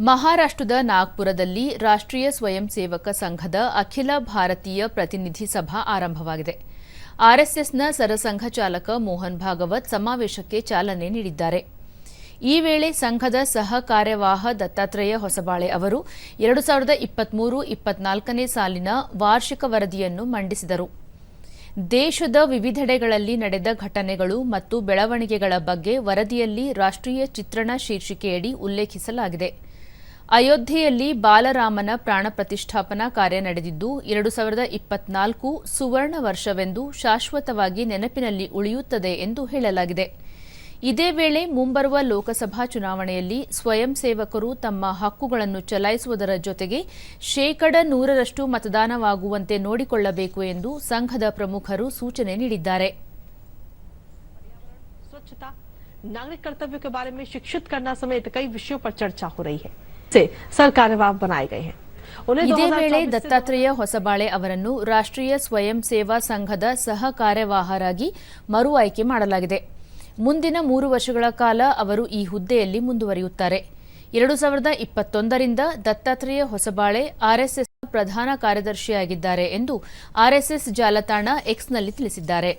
ಮಹಾರಾಷ್ಟ್ರದ ನಾಗ್ಪುರದಲ್ಲಿ ರಾಷ್ಟ್ರೀಯ ಸ್ವಯಂ ಸೇವಕ ಸಂಘದ ಅಖಿಲ ಭಾರತೀಯ ಪ್ರತಿನಿಧಿ ಸಭಾ ಆರಂಭವಾಗಿದೆ. ಆರ್ಎಸ್ಎಸ್ನ ಸರಸಂಘ ಚಾಲಕ ಮೋಹನ್ ಭಾಗವತ್ ಸಮಾವೇಶಕ್ಕೆ ಚಾಲನೆ ನೀಡಿದ್ದಾರೆ. ಈ ವೇಳೆ ಸಂಘದ ಸಹ ಕಾರ್ಯವಾಹ ದತ್ತಾತ್ರೇಯ ಹೊಸಬಾಳೆ ಅವರು ಎರಡು ಸಾವಿರದ ಇಪ್ಪತ್ಮೂರು ಇಪ್ಪತ್ನಾಲ್ಕನೇ ಸಾಲಿನ ವಾರ್ಷಿಕ ವರದಿಯನ್ನು ಮಂಡಿಸಿದರು. ದೇಶದ ವಿವಿಧೆಡೆಗಳಲ್ಲಿ ನಡೆದ ಘಟನೆಗಳು ಮತ್ತು ಬೆಳವಣಿಗೆಗಳ ಬಗ್ಗೆ ವರದಿಯಲ್ಲಿ ರಾಷ್ಟ್ರೀಯ ಚಿತ್ರಣ ಶೀರ್ಷಿಕೆಯಡಿ ಉಲ್ಲೇಖಿಸಲಾಗಿದೆ. ಅಯೋಧ್ಯೆಯಲ್ಲಿ ಬಾಲರಾಮನ ಪ್ರಾಣ ಪ್ರತಿಷ್ಠಾಪನಾ ಕಾರ್ಯ ನಡೆದಿದ್ದು, ಎರಡು ಸಾವಿರದ ಇಪ್ಪತ್ನಾಲ್ಕು ಸುವರ್ಣ ವರ್ಷವೆಂದು ಶಾಶ್ವತವಾಗಿ ನೆನಪಿನಲ್ಲಿ ಉಳಿಯುತ್ತದೆ ಎಂದು ಹೇಳಲಾಗಿದೆ. ಇದೇ ವೇಳೆ ಮುಂಬರುವ ಲೋಕಸಭಾ ಚುನಾವಣೆಯಲ್ಲಿ ಸ್ವಯಂ ಸೇವಕರು ತಮ್ಮ ಹಕ್ಕುಗಳನ್ನು ಚಲಾಯಿಸುವುದರ ಜೊತೆಗೆ ಶೇಕಡ ನೂರರಷ್ಟು ಮತದಾನವಾಗುವಂತೆ ನೋಡಿಕೊಳ್ಳಬೇಕು ಎಂದು ಸಂಘದ ಪ್ರಮುಖರು ಸೂಚನೆ ನೀಡಿದ್ದಾರೆ स्वच्छता नागरिक कर्तव्यों के बारे में शिक्षित करना समेत कई विषयों पर चर्चा हो रही है से सरकार्यवाह बनाए गए हैं उन्हें ಇದೇ 2024 ವೇಳೆ से ದತ್ತಾತ್ರೇಯ ಹೊಸಬಾಳೆ ಅವರನ್ನು ರಾಷ್ಟ್ರೀಯ ಸ್ವಯಂ ಸೇವಾ ಸಂಘದ ಸಹ ಕಾರ್ಯವಾಹರಾಗಿ ಮರು ಆಯ್ಕೆ ಮಾಡಲಾಗಿದೆ ಮುಂದಿನ ಮೂರು ವರ್ಷಗಳ ಕಾಲ ಅವರು ಈ ಹುದ್ದೆಯಲ್ಲಿ ಮುಂದುವರಿಯುತ್ತಾರೆ. ಎರಡು ಸಾವಿರದ ಇಪ್ಪತ್ತೊಂದರಿಂದ ದತ್ತಾತ್ರೇಯ ಹೊಸಬಾಳೆ ಆರ್ಎಸ್ಎಸ್ ಪ್ರಧಾನ ಕಾರ್ಯದರ್ಶಿಯಾಗಿದ್ದಾರೆ ಎಂದು ಆರ್ಎಸ್ಎಸ್ ಜಾಲತಾಣ ಎಕ್ಸ್ನಲ್ಲಿ ತಿಳಿಸಿದ್ದಾರೆ.